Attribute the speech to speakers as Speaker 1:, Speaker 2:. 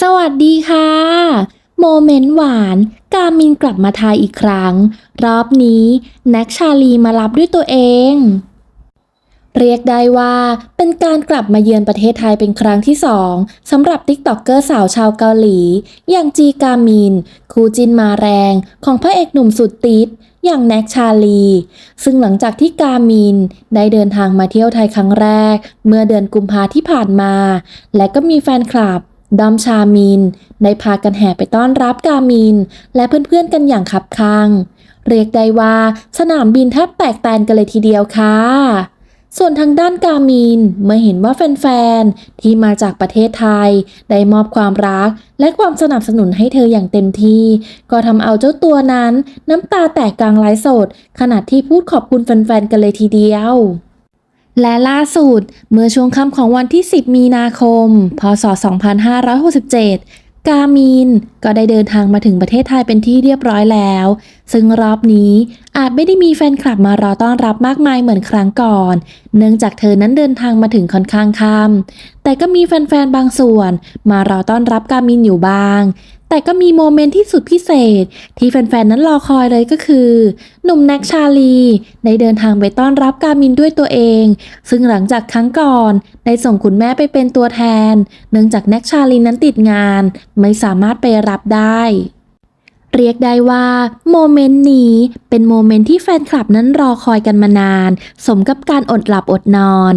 Speaker 1: สวัสดีค่ะ โมเมนต์หวาน กามินกลับมาทายอีกครั้ง รอบนี้แน็กชาลีมารับด้วยตัวเอง เรียกได้ว่าเป็นการกลับมาเยือนประเทศไทยเป็นครั้งที่สองสำหรับติ๊กต็อกเกอร์สาวชาวเกาหลี อย่างจีกามิน คูจินมาแรงของพระเอกหนุ่มสุดติดอย่างแน็กชาลี ซึ่งหลังจากที่กามินได้เดินทางมาเที่ยวไทยครั้งแรก เมื่อเดือนกุมภาที่ผ่านมา และก็มีแฟนคลับ ดอมชามินได้พากันแห่ไปต้อนรับกามิน และเพื่อนๆกันอย่างคับคัง เรียกได้ว่าสนามบินแทบแตกแตนกันเลยทีเดียวค่ะ ส่วนทางด้านกามินเมื่อเห็นว่าแฟนๆ ที่มาจากประเทศไทย ได้มอบความรักและความสนับสนุนให้เธออย่างเต็มที่ ก็ทำเอาเจ้าตัวนั้น น้ำตาแตกกลางไลฟ์สด ขณะที่พูดขอบคุณแฟนๆ กันเลยทีเดียว และล่าสุด เมื่อช่วงค่ำของวันที่ 10 มีนาคม พศ 2567 กามินก็ได้เดินทางมาถึงประเทศไทยเป็นที่เรียบร้อยแล้ว ซึ่งรอบนี้อาจไม่ได้มีแฟนคลับมารอต้อนรับมากมายเหมือนครั้งก่อน เนื่องจากเธอนั้นเดินทางมาถึงค่อนข้างค่ำแต่ก็มีแฟนๆ บางส่วนมารอต้อนรับกามินอยู่บ้าง แต่ก็มีโมเมนต์ที่สุดพิเศษ ที่แฟนๆ นั้นรอคอยเลยก็คือ หนุ่มแน็กชาลีได้เดินทางไปต้อนรับการมินด้วยตัวเอง ซึ่งหลังจากครั้งก่อน ได้ส่งคุณแม่ไปเป็นตัวแทน เนื่องจากแน็กชาลีนั้นติดงาน ไม่สามารถไปรับได้เรียกได้ว่าโมเมนต์นี้เป็นโมเมนต์ที่แฟนคลับนั้นรอคอยกันมานาน สมกับการอดหลับอดนอน